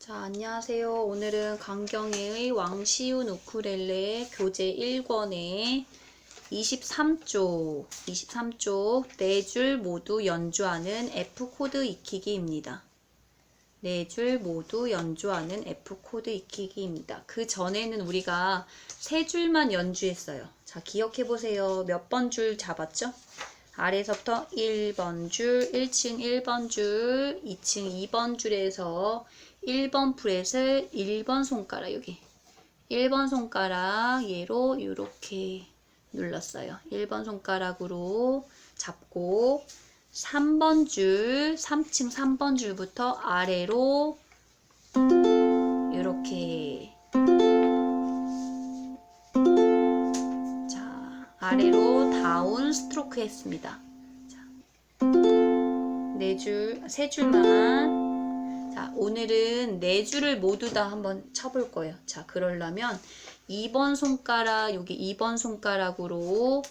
자, 안녕하세요. 오늘은 강경애의 왕시운 우쿨렐레 교재 1권의 23쪽, 23쪽 네줄 모두 연주하는 F 코드 익히기입니다. 네줄 모두 연주하는 F 코드 익히기입니다. 그 전에는 우리가 세 줄만 연주했어요. 자, 기억해 보세요. 몇 번 줄 잡았죠? 아래서부터 1번 줄, 1층 1번 줄, 2층 2번 줄에서 1번 프렛을 1번 손가락 여기 1번 손가락 얘로 이렇게 눌렀어요. 1번 손가락으로 잡고 3번 줄, 3층 3번 줄부터 아래로 이렇게 자, 아래로 다운 스트로크 했습니다. 자, 네 줄, 세 줄만 자, 오늘은 네 줄을 모두 다 한번 쳐볼 거예요. 자, 그러려면 2번 손가락, 여기 2번 손가락으로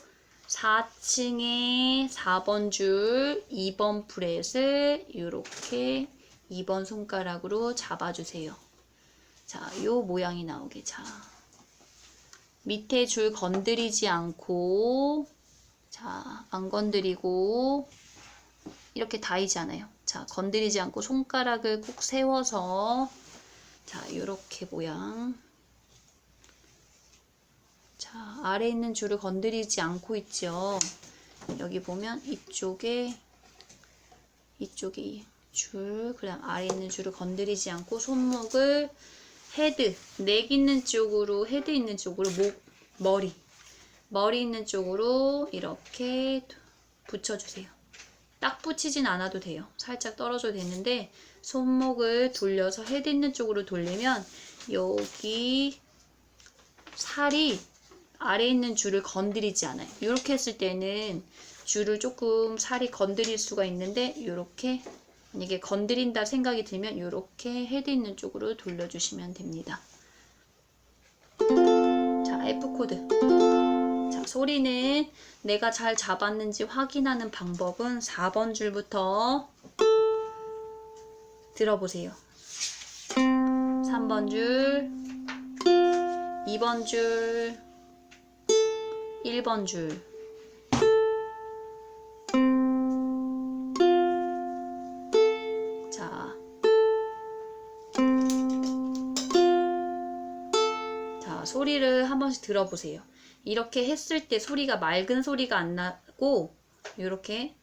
4층에 4번 줄, 2번 프렛을 이렇게 2번 손가락으로 잡아주세요. 자, 요 모양이 나오게. 자, 밑에 줄 건드리지 않고, 자, 안 건드리고, 이렇게 다이잖아요. 자, 건드리지 않고 손가락을 꼭 세워서 자, 요렇게 모양. 자, 아래 있는 줄을 건드리지 않고 있죠. 여기 보면 이쪽에 이쪽에 이 줄, 그냥 아래 있는 줄을 건드리지 않고 손목을 헤드, 넥 있는 쪽으로, 헤드 있는 쪽으로 목, 머리, 머리 있는 쪽으로 이렇게 붙여주세요. 딱 붙이진 않아도 돼요. 살짝 떨어져도 되는데 손목을 돌려서 헤드 있는 쪽으로 돌리면 여기 살이 아래 있는 줄을 건드리지 않아요. 이렇게 했을 때는 줄을 조금 살이 건드릴 수가 있는데 이렇게 이게 건드린다 생각이 들면 이렇게 헤드 있는 쪽으로 돌려주시면 됩니다. 자, F 코드. 자, 소리는 내가 잘 잡았는지 확인하는 방법은 4번 줄부터 들어보세요. 3번 줄, 2번 줄, 1번 줄. 자. 자, 소리를 한 번씩 들어보세요. 이렇게 했을 때 소리가 맑은 소리가 안 나고 이렇게.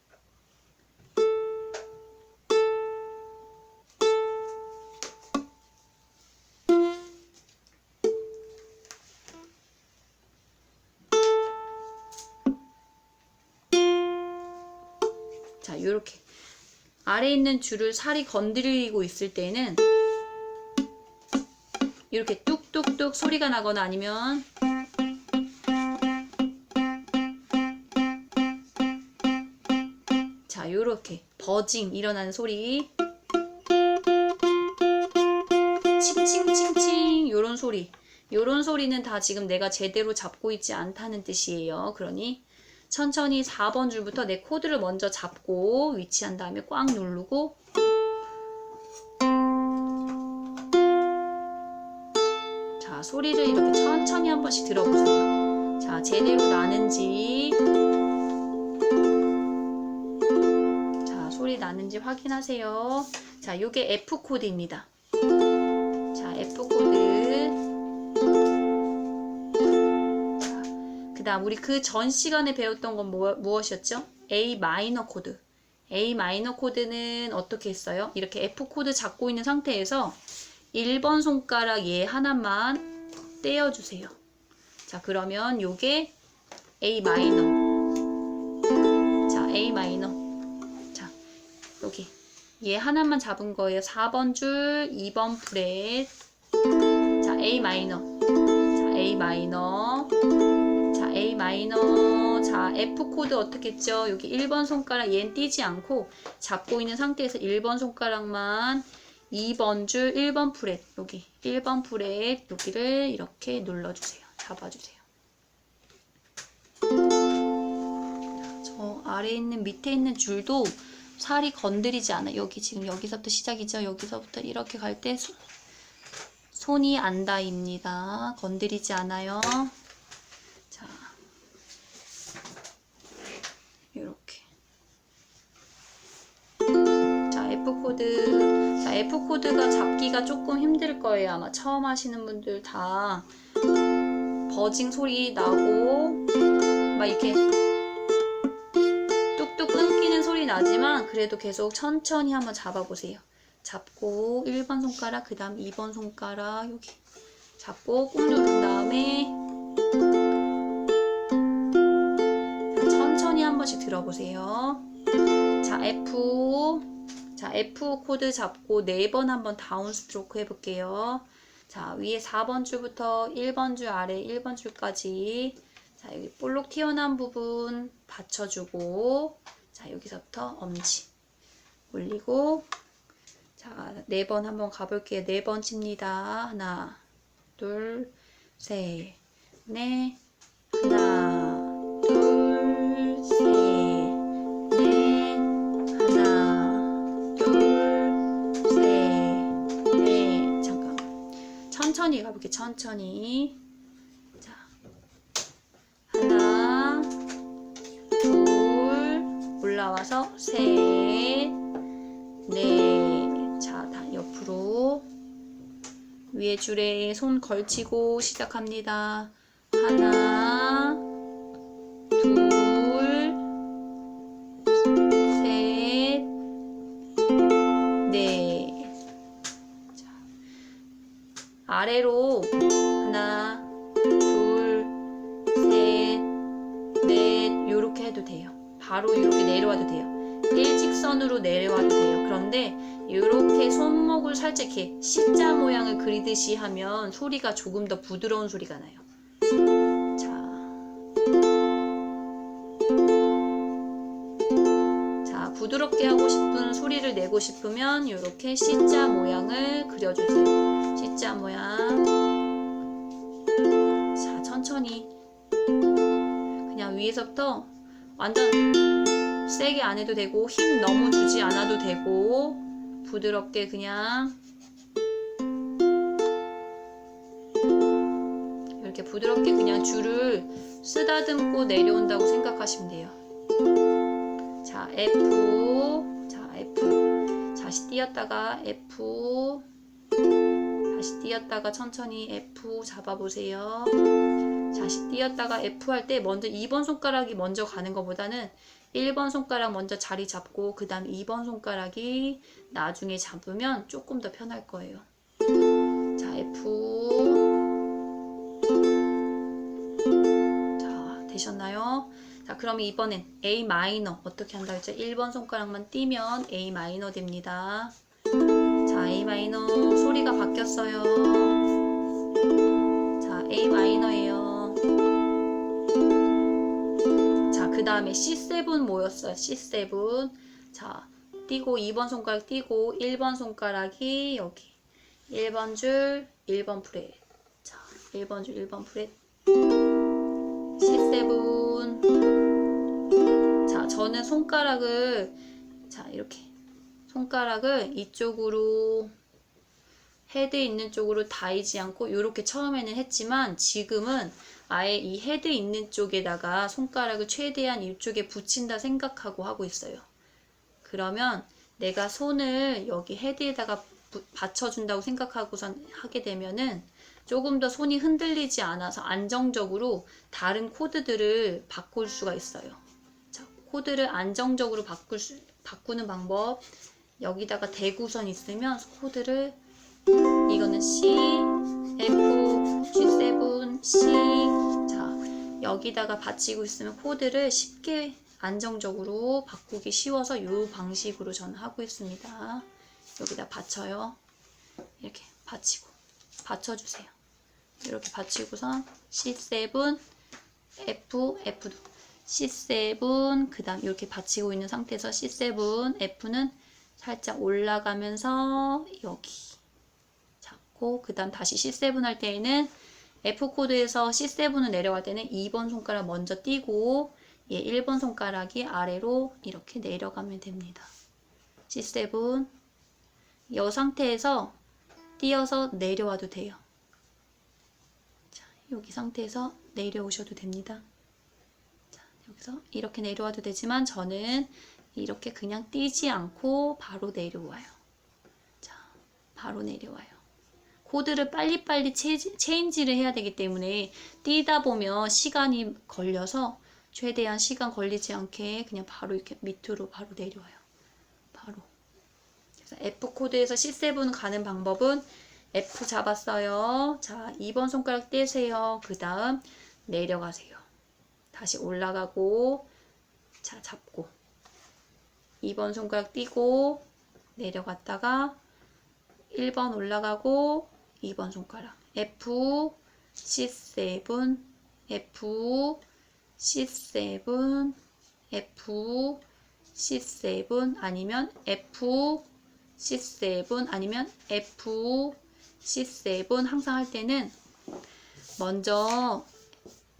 자, 이렇게. 아래 있는 줄을 살이 건드리고 있을 때는 이렇게 뚝뚝뚝 소리가 나거나 아니면 버징 일어나는 소리. 칭칭칭칭 요런 소리. 요런 소리는 다 지금 내가 제대로 잡고 있지 않다는 뜻이에요. 그러니 천천히 4번 줄부터 내 코드를 먼저 잡고 위치한 다음에 꽉 누르고 자, 소리를 이렇게 천천히 한 번씩 들어보세요. 자, 제대로 나는지 나는지 확인하세요. 자, 요게 F 코드입니다. 자, F 코드. 자, 그다음 우리 그 전 시간에 배웠던 건 뭐, 무엇이었죠? A 마이너 코드. A 마이너 코드는 어떻게 했어요? 이렇게 F 코드 잡고 있는 상태에서 1번 손가락 얘 하나만 떼어 주세요. 자, 그러면 요게 A 마이너. 자, A 마이너. 얘 하나만 잡은 거예요. 4번 줄, 2번 프렛. 자, A 마이너. 자, A 마이너. 자, A 마이너. 자, F 코드 어떻게 했죠? 여기 1번 손가락 얘는 띄지 않고 잡고 있는 상태에서 1번 손가락만 2번 줄 1번 프렛 여기 1번 프렛 여기를 이렇게 눌러주세요. 잡아주세요. 자, 저 아래 있는 밑에 있는 줄도 살이 건드리지 않아. 여기 지금 여기서부터 시작이죠. 여기서부터 이렇게 갈 때 손이 안 닿입니다. 건드리지 않아요. 자, 이렇게. 자, F 코드. 자, F 코드가 잡기가 조금 힘들 거예요. 아마 처음 하시는 분들 다 버징 소리 나고 막 이렇게 끊기는 소리 나지만 그래도 계속 천천히 한번 잡아보세요. 잡고 1번 손가락, 그 다음 2번 손가락 여기 잡고 꾹 누른 다음에 자, 천천히 한 번씩 들어보세요. 자, F 자, F 코드 잡고 4번 한번 다운 스트로크 해볼게요. 자, 위에 4번 줄부터 1번 줄 아래 1번 줄까지 자, 여기 볼록 튀어나온 부분 받쳐주고 자, 여기서부터 엄지 올리고 자, 네 번 한번 가볼게요. 네 번 칩니다. 하나, 둘, 셋, 넷, 하나, 둘, 셋, 넷, 하나, 둘, 셋, 넷. 잠깐. 천천히 가볼게요. 천천히. 올라와서 셋, 넷. 자, 다 옆으로. 위에 줄에 손 걸치고 시작합니다. 하나, 이렇게 C자 모양을 그리듯이 하면 소리가 조금 더 부드러운 소리가 나요. 자. 자, 부드럽게 하고 싶은 소리를 내고 싶으면 이렇게 C자 모양을 그려주세요. C자 모양. 자, 천천히. 그냥 위에서부터 완전 세게 안 해도 되고 힘 너무 주지 않아도 되고 부드럽게 그냥 이렇게 부드럽게 그냥 줄을 쓰다듬고 내려온다고 생각하시면 돼요. 자, F. 자, F. 다시 띄었다가 F. 다시 띄었다가 천천히 F 잡아보세요. 다시 띄었다가 F 할 때 먼저 2번 손가락이 먼저 가는 것보다는 1번 손가락 먼저 자리 잡고 그 다음 2번 손가락이 나중에 잡으면 조금 더 편할 거예요. 자, F. 되셨나요? 자, 그럼 이번엔 A 마이너 어떻게 한다 했죠? 1번 손가락만 띄면 A 마이너 됩니다. 자, A 마이너 소리가 바뀌었어요. 자, A 마이너예요. 자, 그 다음에 C7 모였어요. C7. 자, 띄고 2번 손가락 띄고 1번 손가락이 여기. 1번 줄, 1번 프렛. 자, 1번 줄, 1번 프렛. C7. 자, 저는 손가락을 자, 이렇게 손가락을 이쪽으로 헤드 있는 쪽으로 닿이지 않고 이렇게 처음에는 했지만 지금은 아예 이 헤드 있는 쪽에다가 손가락을 최대한 이쪽에 붙인다 생각하고 하고 있어요. 그러면 내가 손을 여기 헤드에다가 부- 받쳐준다고 생각하고선 하게 되면은 조금 더 손이 흔들리지 않아서 안정적으로 다른 코드들을 바꿀 수가 있어요. 자, 코드를 안정적으로 바꿀 수, 바꾸는 방법. 여기다가 대구선 있으면 코드를 이거는 C, F, G7, C. 자, 여기다가 받치고 있으면 코드를 쉽게 안정적으로 바꾸기 쉬워서 이 방식으로 저는 하고 있습니다. 여기다 받쳐요. 이렇게 받치고 받쳐주세요. 이렇게 받치고선 C7, F, F도 C7, 그 다음 이렇게 받치고 있는 상태에서 C7, F는 살짝 올라가면서 여기 잡고 그 다음 다시 C7 할 때에는 F 코드에서 C7을 내려갈 때는 2번 손가락 먼저 띄고 얘 1번 손가락이 아래로 이렇게 내려가면 됩니다. C7 이 상태에서 띄어서 내려와도 돼요. 자, 여기 상태에서 내려오셔도 됩니다. 자, 여기서 이렇게 내려와도 되지만 저는 이렇게 그냥 뛰지 않고 바로 내려와요. 자, 바로 내려와요. 코드를 빨리빨리 체, 체인지를 해야 되기 때문에 뛰다 보면 시간이 걸려서 최대한 시간 걸리지 않게 그냥 바로 이렇게 밑으로 바로 내려와요. 바로. 그래서 F 코드에서 C7 가는 방법은 F 잡았어요. 자, 2번 손가락 떼세요. 그 다음 내려가세요. 다시 올라가고, 자, 잡고. 2번 손가락 띄고, 내려갔다가, 1번 올라가고, 2번 손가락. F, C7, F, C7, F, C7 아니면 F, C7 아니면 F, C7 항상 할 때는 먼저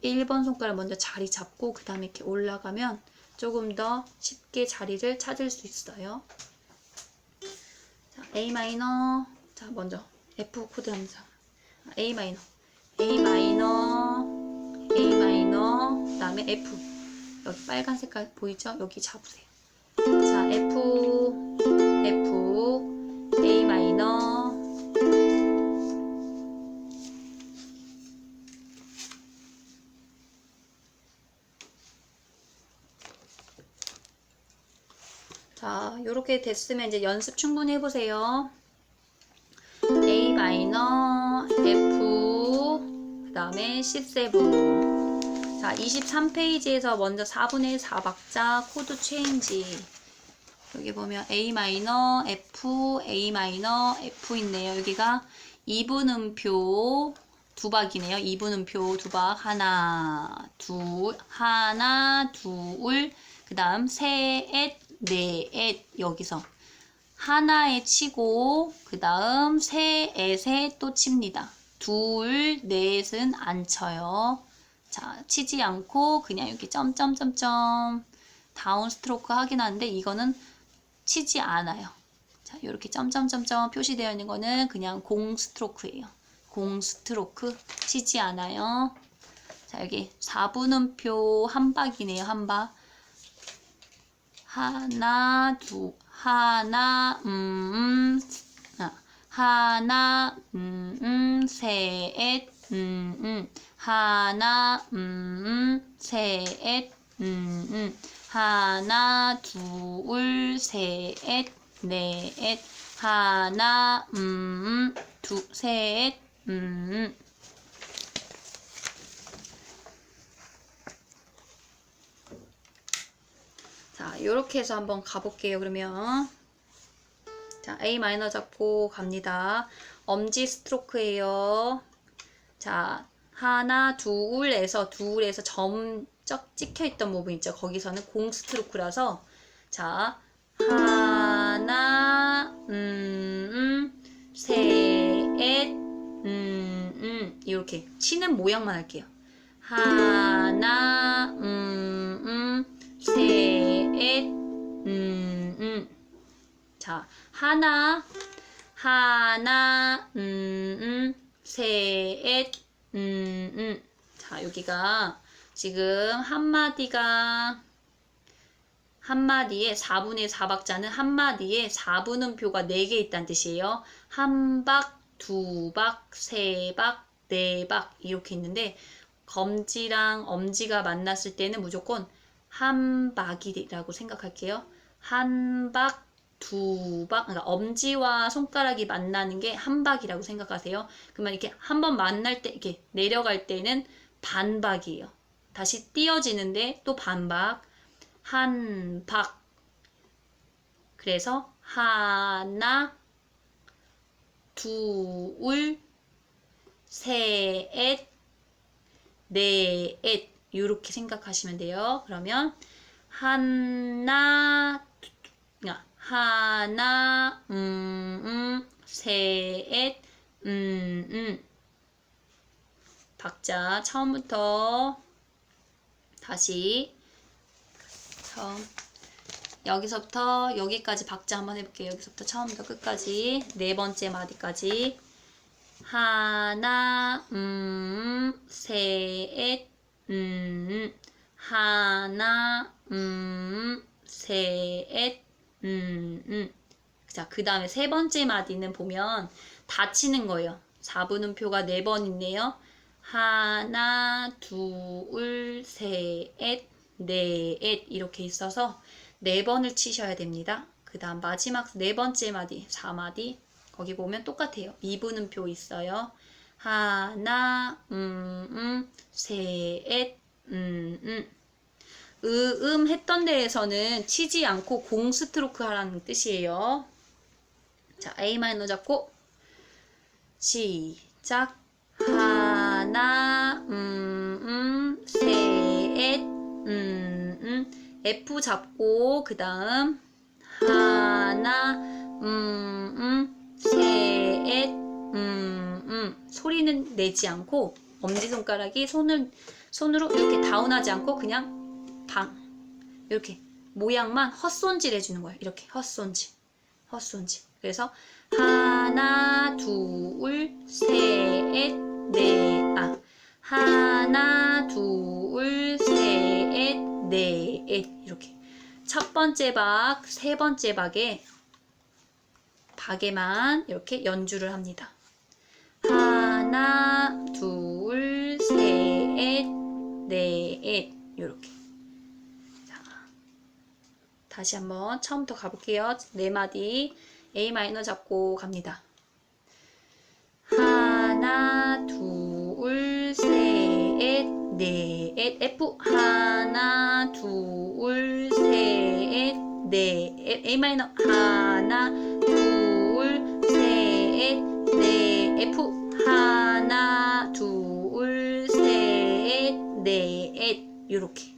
1번 손가락 먼저 자리 잡고 그 다음에 이렇게 올라가면 조금 더 쉽게 자리를 찾을 수 있어요. 자, A 마이너. 자, 먼저 F 코드 함수. A 마이너. A 마이너. A 마이너. 그다음에 F. 여기 빨간 색깔 보이죠? 여기 잡으세요. 자, F 자, 요렇게 됐으면 이제 연습 충분히 해보세요. A 마이너, F, 그 다음에 C7. 자, 23페이지에서 먼저 4분의 4박자 코드 체인지. 여기 보면 A 마이너, F, A 마이너, F 있네요. 여기가 2분 음표 두 박이네요. 2분 음표 두 박. 하나, 둘, 하나, 둘, 그 다음 셋, 넷, 여기서. 하나에 치고, 그 다음 셋에 또 칩니다. 둘, 넷은 안 쳐요. 자, 치지 않고 그냥 이렇게 점점점점 다운 스트로크 하긴 하는데 이거는 치지 않아요. 자, 이렇게 점점점점 표시되어 있는 거는 그냥 공 스트로크예요. 공 스트로크 치지 않아요. 자, 여기 4분음표 한 박이네요. 한 박. 하나, 두, 하나, 음, 음, 아, 하나, 음, 음, 셋, 음, 음, 하나, 음, 음, 셋, 음, 음, 하나, 둘, 셋, 넷, 하나, 음, 음, 두, 셋, 음, 자, 이렇게 해서 한번 가볼게요. 그러면 자, A 마이너 잡고 갑니다. 엄지 스트로크예요. 자, 하나, 둘에서 둘에서 점쩍 찍혀 있던 부분 있죠. 거기서는 공 스트로크라서 자, 하나, 음, 음, 셋, 음, 음, 이렇게 치는 모양만 할게요. 하나, 음, 음, 셋, 음, 음. 자, 하나, 하나, 음, 음, 셋, 음, 음. 자, 여기가 지금 한마디가 한마디에 4분의 4박자는 한마디에 4분음표가 4개 있다는 뜻이에요. 한 박, 두 박, 세 박, 네 박 이렇게 있는데 검지랑 엄지가 만났을 때는 무조건 한 박이라고 생각할게요. 한 박, 두 박, 그러니까 엄지와 손가락이 만나는 게 한 박이라고 생각하세요. 그러면 이렇게 한 번 만날 때, 이렇게 내려갈 때는 반박이에요. 다시 띄어지는데 또 반박, 한 박. 그래서 하나, 둘, 셋, 넷, 이렇게 생각하시면 돼요. 그러면 하나, 하나, 음, 음, 셋, 음, 음. 박자 처음부터 다시 처음 여기서부터 여기까지 박자 한번 해볼게요. 여기서부터 처음부터 끝까지 네 번째 마디까지 하나 음 셋, 음 하나 음 셋, 음, 음. 자, 그 다음에 세 번째 마디는 보면 닫히는 거예요. 4분음표가 네번 있네요. 하나, 둘, 셋, 넷 이렇게 있어서 네 번을 치셔야 됩니다. 그 다음 마지막 네 번째 마디, 4마디 거기 보면 똑같아요. 2분음표 있어요. 하나, 음, 음, 셋, 음, 음. 으음 했던 데에서는 치지 않고 공 스트로크 하라는 뜻이에요. 자, A 마이너 잡고 시작. 하나, 음, 음, 셋, 음, 음. F 잡고 그 다음 하나, 음, 음, 셋, 음, 음. 소리는 내지 않고 엄지손가락이 손을 손으로 이렇게 다운하지 않고 그냥 방 이렇게 모양만 헛손질 해주는 거예요. 이렇게 헛손질, 헛손질. 그래서 하나, 둘, 셋, 넷, 아 하나, 둘, 셋, 넷 이렇게 첫 번째 박, 세 번째 박에 박에만 이렇게 연주를 합니다. 하나, 둘, 셋, 넷 이렇게. 자, 다시 한번 처음부터 가볼게요. 네 마디 A 마이너 잡고 갑니다. 하나, 둘, 셋, 넷, F 하나, 둘, 셋, 넷, A 마이너 하나, 둘, 셋, 넷, F 하나, 둘, 셋, 넷, 이렇게.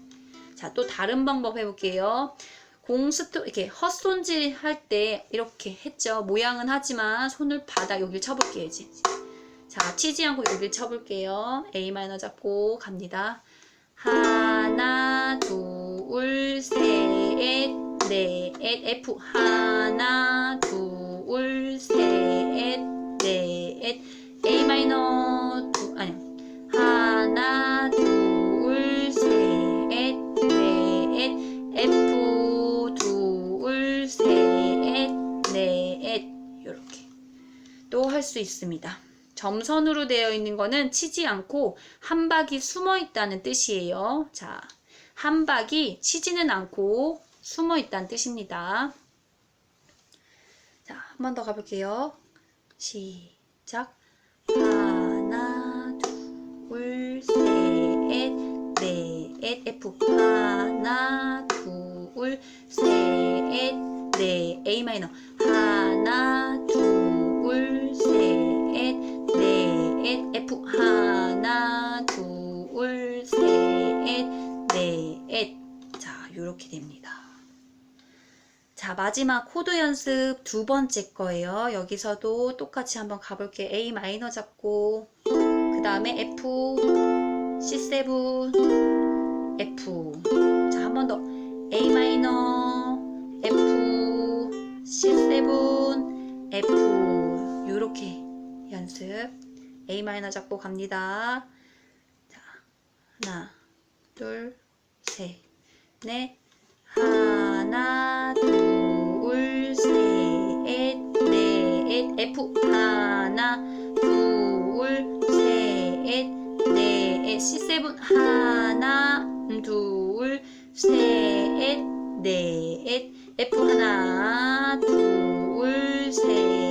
자, 또 다른 방법 해볼게요. 공스트 이렇게 헛손질 할 때 이렇게 했죠. 모양은 하지만 손을 바닥 여기를 쳐볼게요. 이제. 자, 치지 않고 여기를 쳐볼게요. A 마이너 잡고 갑니다. 하나, 둘, 셋, 넷, F 하나, 수 있습니다. 점선으로 되어 있는 거는 치지 않고 한 박이 숨어 있다는 뜻이에요. 자, 한 박이 치지는 않고 숨어 있다는 뜻입니다. 자, 한 번 더 가볼게요. 시작. 하나, 둘, 셋, 넷, F 하나, 둘, 셋, 넷, A 마이너 마지막 코드 연습 두 번째 거예요. 여기서도 똑같이 한번 가볼게요. A 마이너 잡고, 그 다음에 F, C7, F. 자, 한 번 더. A 마이너, F, C7, F. 이렇게 연습. A 마이너 잡고 갑니다. 자, 하나, 둘, 셋, 넷. 하나, 둘, 넷, F. 하나, 둘, 셋, 넷, C7. 하나, 둘, 셋, 넷, F. 하나, 둘, 셋,